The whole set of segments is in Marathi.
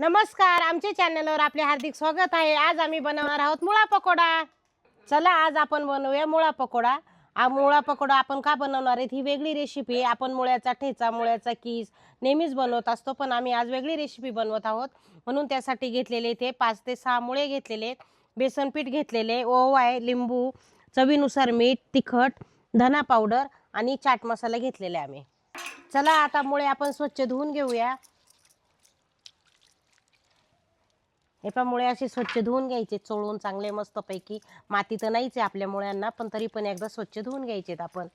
नमस्कार आमच्या चॅनलवर आपले हार्दिक स्वागत आहे. आज आम्ही बनवणार आहोत मुळा पकोडा. चला आज आपण बनवूया मुळा पकोडा. हा मुळा पकोडा आपण का बनवणार आहेत? ही वेगळी रेसिपी आहे. आपण मुळ्याचा ठेचा मुळ्याचा किस नेहमीच बनवत असतो पण आम्ही आज वेगळी रेसिपी बनवत आहोत. म्हणून त्यासाठी घेतलेले ते पाच ते सहा मुळे घेतलेले आहेत. बेसन पीठ घेतलेले ओवा आहे लिंबू चवीनुसार मीठ तिखट धना पावडर आणि चाट मसाला घेतलेले आम्ही. चला आता मुळे आपण स्वच्छ धुवून घेऊया. हे पण मुळे असे स्वच्छ धुवून घ्यायचे चोळून चांगले मस्तपैकी. माती तर नाहीच आहे आपल्या मुळ्यांना पण तरी पण एकदा स्वच्छ धुवून घ्यायचेत आपण.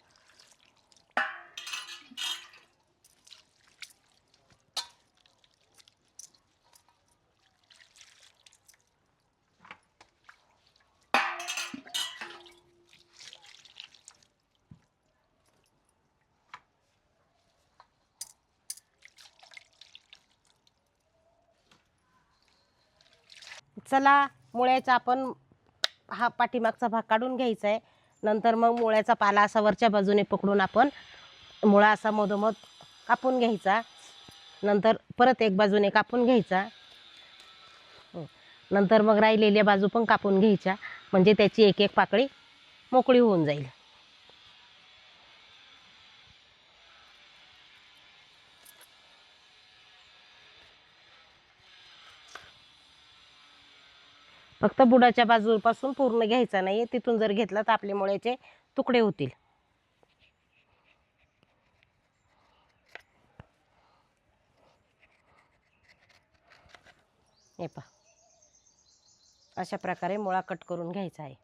चला मुळ्याचा आपण हा पाठीमागचा भाग काढून घ्यायचा आहे नंतर मग मुळ्याचा पाला असा वरच्या बाजूने पकडून आपण मुळा असा मधोमध कापून घ्यायचा. नंतर परत एक बाजूने कापून घ्यायचा. नंतर मग राहिलेल्या बाजू पण कापून घ्यायच्या. म्हणजे त्याची एक एक पाकळी मोकळी होऊन जाईल. फक्त बुडाच्या बाजूपासून पूर्ण घ्यायचा नाही तिथून जर घेतला तर आपले मुळ्याचे तुकडे होतील. हे पहा. अशा प्रकारे मुळा कट करून घ्यायचा आहे.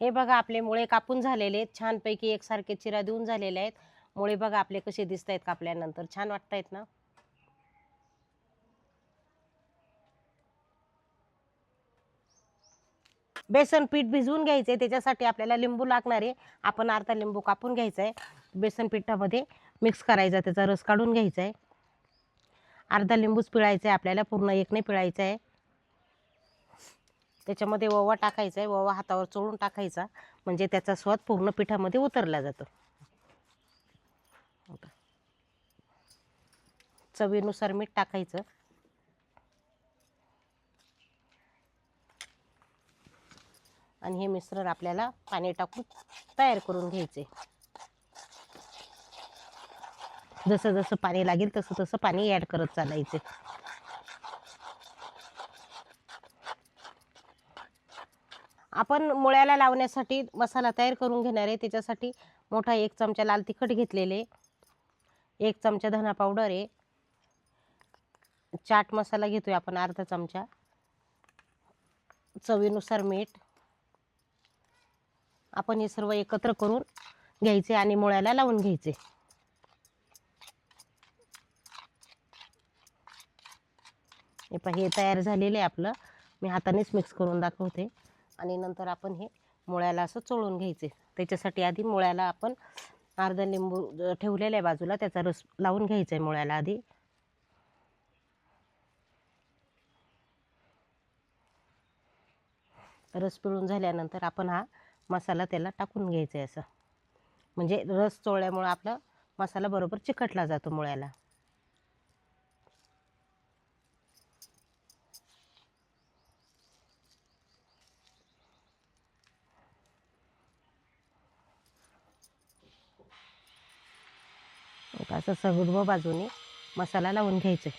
हे बघा आपले मुळे कापून झालेले आहेत. छानपैकी एकसारखे चिरा देऊन झालेले आहेत. मुळे बघा आपले कसे दिसत आहेत कापल्यानंतर. छान वाटतायत ना? बेसन पीठ भिजवून घ्यायचे त्याच्यासाठी आपल्याला लिंबू लागणार आहे. आपण अर्धा लिंबू कापून घ्यायचा आहे बेसन पिठामध्ये मिक्स करायचा. त्याचा रस काढून घ्यायचा आहे अर्धा लिंबूच पिळायचा आहे आपल्याला पूर्ण एक नाही पिळायचा आहे त्याच्यामध्ये ओवा टाकायचा आहे ओवा हातावर चोळून टाकायचा. म्हणजे त्याचा स्वाद पूर्ण पिठामध्ये उतरला जातो. चवीनुसार मीठ टाकायचं. आणि हे मिश्रण आपल्याला पाणी टाकून तयार करून घ्यायचे. जसं जसं पाणी लागेल तसं तसं पाणी ॲड करत चालायचे. आपण मुळ्याला लावण्यासाठी मसाला तयार करून घेणार आहे. त्याच्यासाठी मोठा एक चमचा लाल तिखट घेतलेले एक चमचा धना पावडर आहे. चाट मसाला घेतो आहे आपण अर्धा चमचा. चवीनुसार मीठ. आपण हे सर्व एकत्र करून घ्यायचे आणि मुळ्याला लावून घ्यायचे. हे हे तयार झालेलं आहे आपलं. मी हातानेच मिक्स करून दाखवते. आणि नंतर आपण हे मुळ्याला असं चोळून घ्यायचे. त्याच्यासाठी आधी मुळ्याला आपण अर्धा लिंबू ठेवलेल्या आहे बाजूला त्याचा रस लावून घ्यायचा आहे मुळ्याला आधी. रस पिळून झाल्यानंतर आपण हा मसाला त्याला टाकून घ्यायचा आहे असं. म्हणजे रस चोळल्यामुळं आपला मसाला बरोबर चिकटला जातो मुळ्याला. असं सर्व बाजूने मसाला लावून घ्यायचा.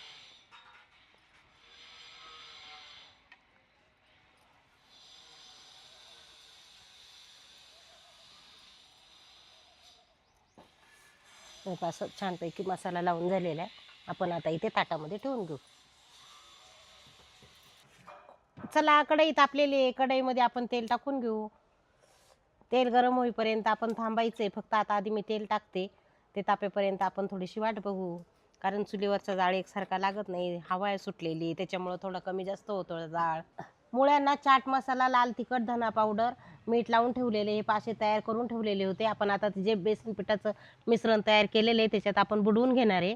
असं छानपैकी मसाला लावून झालेला आहे. आपण आता इथे ताटामध्ये ठेवून घेऊ. चला कढई तापलेली आहे कढईमध्ये आपण तेल टाकून घेऊ. तेल गरम होईपर्यंत आपण थांबायचंय. फक्त आता आधी मी तेल टाकते. ते तापेपर्यंत आपण थोडीशी वाट बघू. कारण चुलीवरचा जाळ एकसारखा लागत नाही. हवा आहे सुटलेली. त्याच्यामुळं थोडा कमी जास्त होतो जाळ. मुळ्यांना चाट मसाला लाल तिखट धना पावडर मीठ लावून ठेवलेले हे पाशे तयार करून ठेवलेले होते. आपण आता जे बेसन पिठाचं मिश्रण तयार केलेलं आहे त्याच्यात आपण बुडवून घेणार आहे.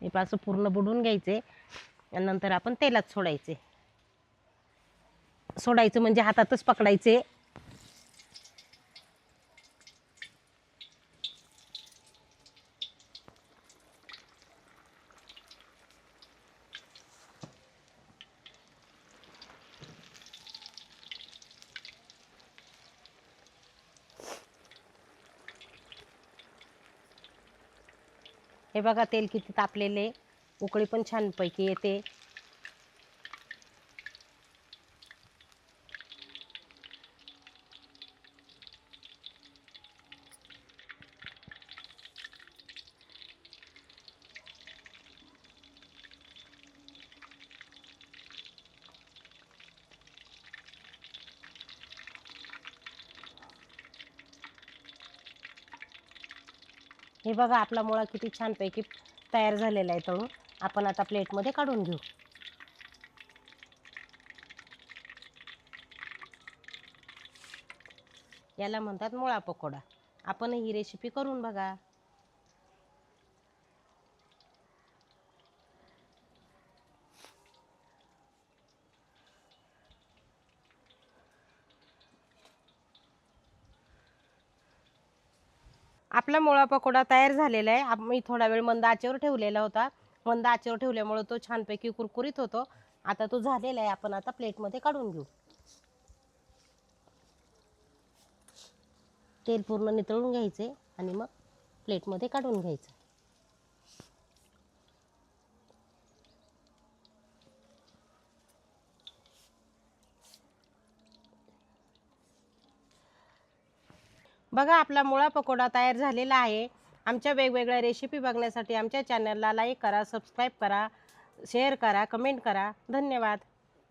हे पासं पूर्ण बुडवून घ्यायचे. आणि नंतर आपण तेलात सोडायचे. सोडायचं म्हणजे हातातच पकडायचे. हे बघा तेल किती तापलेले उकळी पण छानपैकी येते. हे बघा आपला मुळा किती छानपैकी तयार झालेला आहे तळून. आपण आता प्लेटमध्ये काढून घेऊ. याला म्हणतात मुळा पकोडा. आपण ही रेसिपी करून बघा. आपला मुळा पकोडा तयार झालेला आहे. आप- मी थोडा वेळ मंद आचेवर ठेवलेला होता. मंद आचेवर ठेवल्यामुळे तो छानपैकी कुरकुरीत होतो. आता तो झालेला आहे. आपण आता प्लेटमध्ये काढून घेऊ. तेल पूर्ण नितळून घ्यायचे आणि मग प्लेटमध्ये काढून घ्यायचं बघा आपला मुळा पकोडा तयार झालेला आहे. आमच्या वेगवेगळ्या रेसिपी बघण्यासाठी आमच्या चॅनलला लाईक करा सबस्क्राईब करा शेअर करा कमेंट करा. धन्यवाद.